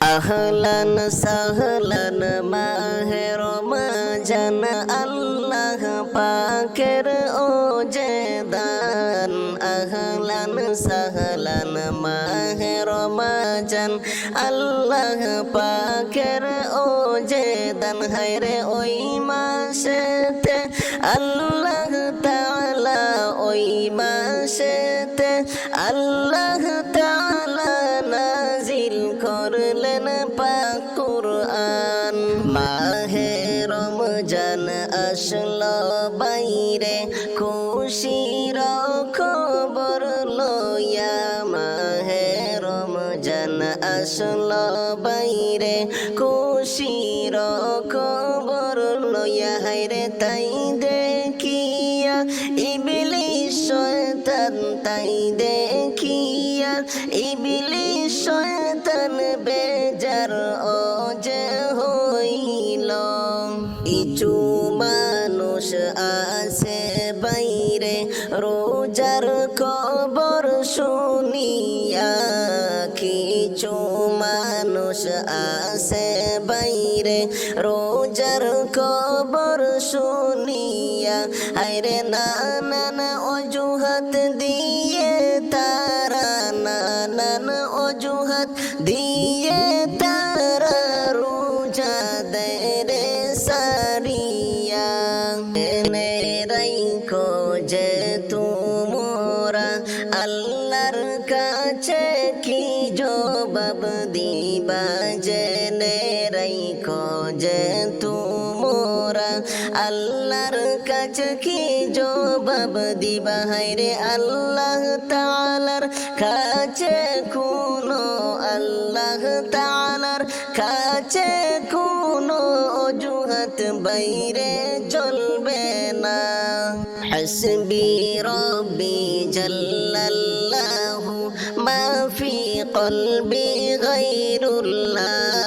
আহলান সাহলান মাহের মাজান আল্লাহ পাকের ও যে দান আহলান সাহলান মাহের মাজান আল্লাহ পাকের ও যে দান ওই মাসেতে আল্লাহ তাআলা ওই মাসেতে খুশির খবর লয়া হাইরে তাই দেখিয়া ইবিলি শয়তান তাই দেখিয়া ইবিলি শয়তান বেজার ও যে হইল। ইচু মানুষ আছে খবর শুনিয়া কিছু মানুষ আছে বাইরে। রোজার খবর শুনিয়া আরে নানান অজুহাত দিয়ে তারা, নানান অজুহাত দিয়ে তারা রোজা দেয় রে সারিয়া দিবা জেনে রাইখো যে তোমরা আল্লাহর কাছে কি জবাব দিবা হায়রে আল্লাহ তাআলার কাছে কোনো আল্লাহ তাআলার কাছে কোনো অজুহাত বাইরে চলবে না হাসবি রব্বি জাল্লাল্লাহু মা ফি কলবি গায়রুল্লাহ।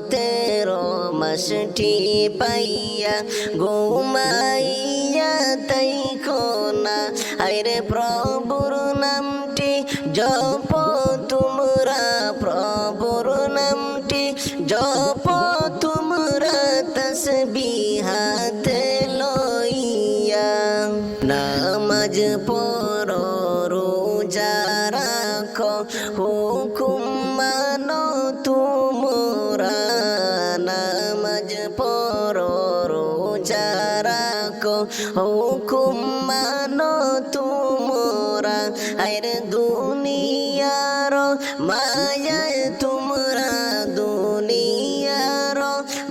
রহমতের মাসটি পাইয়া ঘুমাইয়া তাই কোনা আরে প্রভুর নামটি জপ তোমরা প্রভুর নামটি জপ তোমরা তসবিহাতে লইয়া নামাজ পড়ো রোজা রাখো হুকুম মানো তোমরা আরে দুনিয়ার মায়ায় তোমরা, দুনিয়ার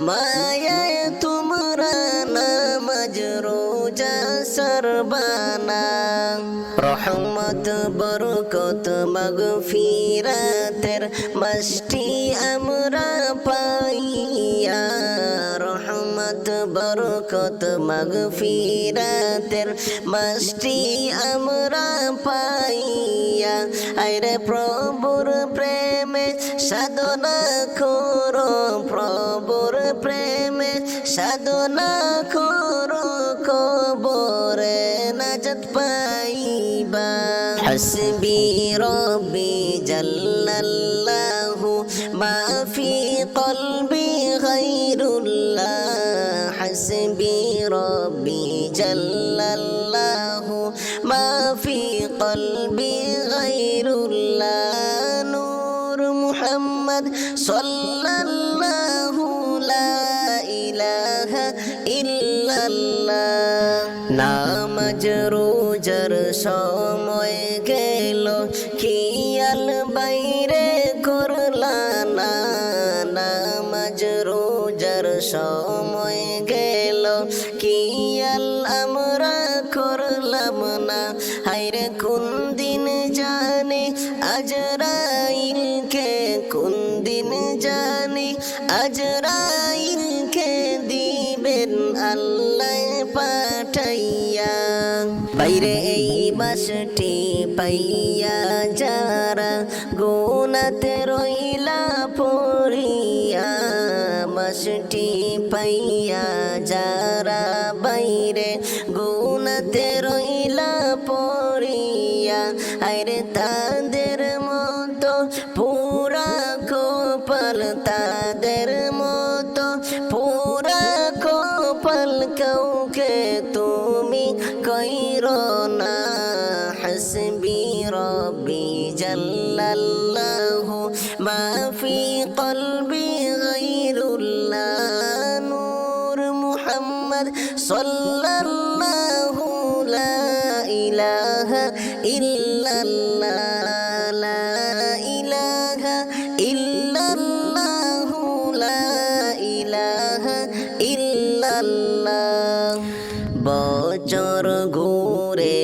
মায়ায় তোমরা নামাজ, রোজা, সরবানা। রহমত, বরকত, মগফিরাতের মষ্টি আমরা পাইয়া বরকত মগফিরাতের মষ্টি আমরা পাইয়া আরে প্রভুর প্রেমে সাধনা করো, প্রভুর প্রেমে সাধনা করো, কবরে নাজত পাইবা। হাসবি রব্বি জাল্লাল্লাহু। হাসবি রব্বি জাল্লাল্লাহু মা ফি কলবি গায়রুল্লাহ নূর মুহাম্মদ সাল্লাল্লাহু লা ইলাহা ইল্লাল্লাহ নামাজ রোজার সময় গেল খেয়াল বাইরে করলা না। নামাজ আমার সময় গেল। কি আমরা করলাম না? হাইর কোন দিন জানে আজরাইলকে কোন দিন জানে আজরাইলকে দিবেন আল্লাহ পাঠাইয়া। বাইরে এই বাসটি পাইয়া যারা গোনাতে রইলা মাসটি পাইয়া যারা বাইরে গুনাতে রইলা পড়িয়া আরে তাদের মতো পুরা কপাল তাদের মতো ইলাহা ইল্লাল্লাহ লা ইলাহা ইল্লাল্লাহু লা ইলাহা ইল্লাল্লাহ। বছর ঘুরে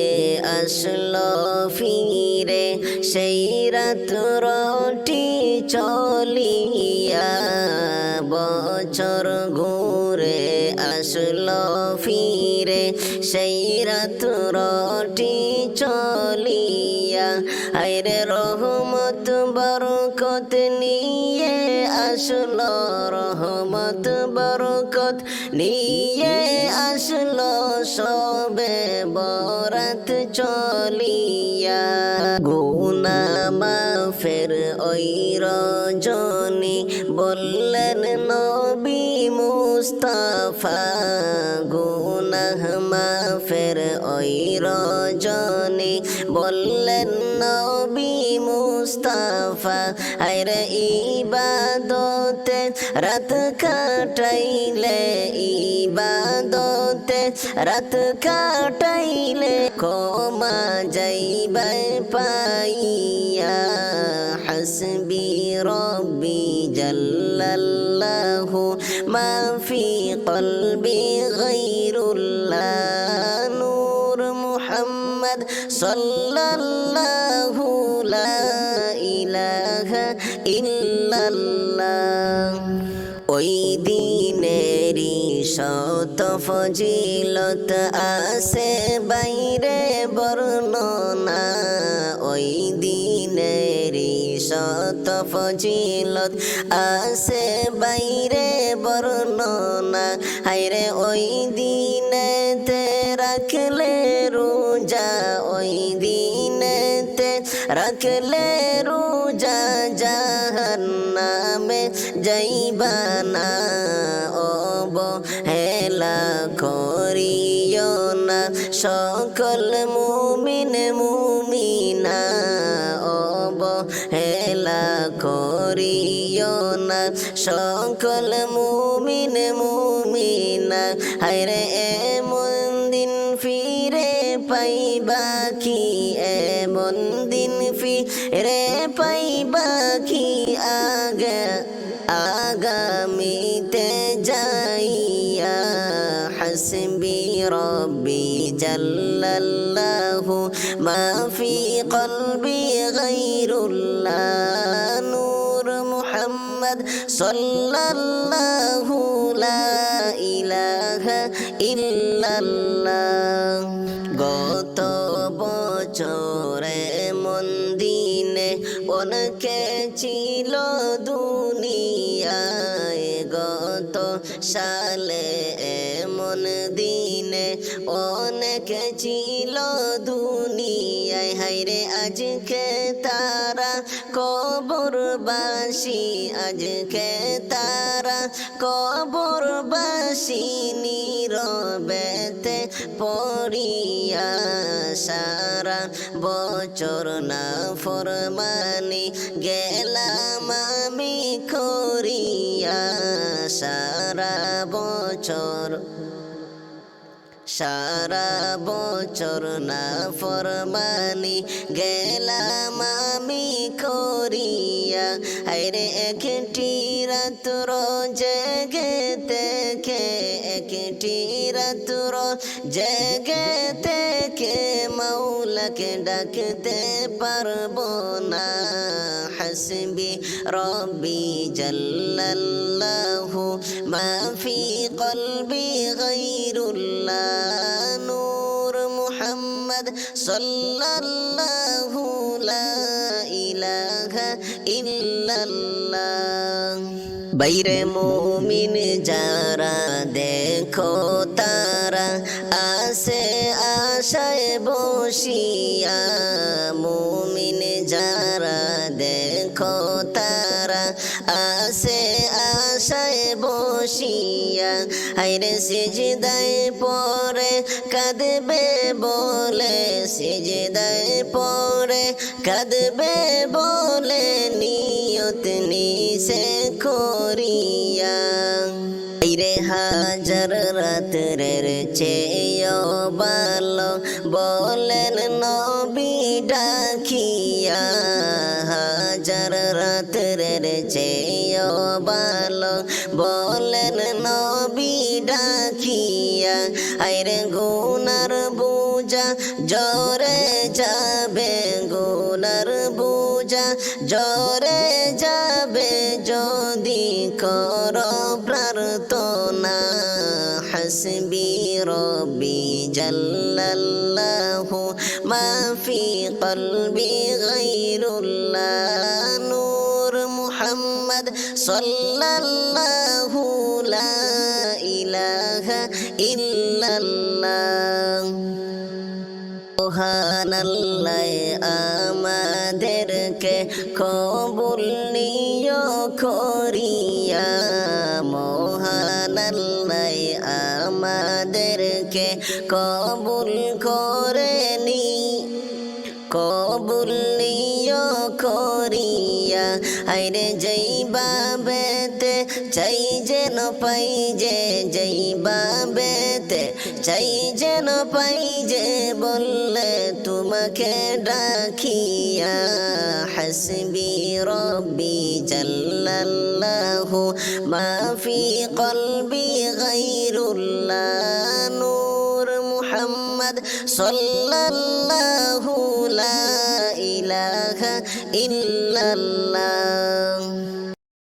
আসলো ফিরে সেই রাত্রটি বছর ঘুরে আসলো ফিরে। সেই রাত্রটি চলিয়া আইরে রহমত বরকত নিয়ে আসলো, রহমত বরকত নিয়ে আসলো, সবে বরাত চলিয়া। গুনা মাফের ওই রজনী বললেন নবী মুস্তাফা, গুনাহ মাফের ওই রজনী। বললেন, নবী মুস্তাফা আরে ইবাদতে রাত কাটাইলে, ইবাদতে রাত কাটাইলে কমা যাইবে পাইয়া। হাসবি রব্বি জাল্লাল্লাহু মা ফি কলবি গায়রুল্লাহ নূর মুহাম্মদ সাল্লাল্লাহু লা ইলাহা ইল্লাল্লাহ ওই দিনেরই শত ফজিলত আসে বাইরে বর্ণনা। ওই দিনেরই শত ফজিলত আসে বাইরে বর্ণনা। হাইরে ওই দিনেতে রাখলে রোজা, ওই দিনেতে রাখলে রোজা জাহান্নামে যাইবানা। অব হেলা করিও না সকল মুমিন করিও না। সকল মুমিন মুমিনা। হায়রে এমন দিন ফিরে পাইবা কি? এমন দিন ফিরে পাইবা কি? আগে আগামীতে যাইয়া হাসবি রব্বি। জাল্লাল্লাহু মা ফি কলবি গায়রুল্লাহ নূর মুহাম্মদ সাল্লাল্লাহু লা ইলাহা ইল্লাল্লাহ গত বছরে মন দিনে অনেকে ছিল দুনিয়ায়, গত সালে অনেক ছিল দুনিয়ায়। হাইরে আজকে তারা কবরবাসী, আজকে তারা কবরবাসী নীরবেতে পড়িয়া সারা বছর না ফরমানি গেলাম আমি করিয়া সারা বছর। সারা বছর না ফরমানি গেলাম আমি করিয়া আরে একটি রাত্র জেগে থেকে একটি রাত্র জেগে থেকে মাওলাকে ডাকতে পারব না। হাসবি রব্বি জাল্লাল্লাহু মা ফি কলবি গায়রুল্লাহ, নূর মুহাম্মদ সাল্লাল্লাহু ইল্লাল্লাহ বাইরে মুমিন যারা দেখো তারা আসে আশায় বসিয়া। মুমিন যারা দেখো বসিয়া হাইরে সিজদায় পরে কাঁদবে বলে, সিজদায় পরে কাঁদবে বলে, নিয়ত নিসে করিয়া। রে হাজার রাত্রের চেয়েও ভালো বলেন নবী ডাকিয়া। হাজার রাত্রের চেয়েও ভালো। বলেন নবী ডাকিয়া, আইরে গুনার বুঝা জরে যাবে গুনার বুঝা জরে যাবে যদি কর প্রার্থনা হাসবি রব্বি জাল্লাল্লাহু মা ফি কলবি গায়রুল্লাহ নূর মুহাম্মদ সাল্লাল্লাহু লা ইলাহা ইল্লাল্লাহ মহানাল্লাহ আমাদেরকে কবুল নিয় করিয়া। মহানাল্লাহ আমাদেরকে কবুল করে নি কবুল করিয়া। আইরে যাইবা বেতে চাই যেন পাই যে যাইবা বেতে চাই যেন পাই যে বললে তোমাকে ডাকিয়া। হাসবি রব্বি জাল্লাল্লাহু, মাফি কলবি গায়রুল্লাহ নূর। মুহাম্মদ সাল্লাল্লাহু লা ইলাহা ইল্লাল্লাহ।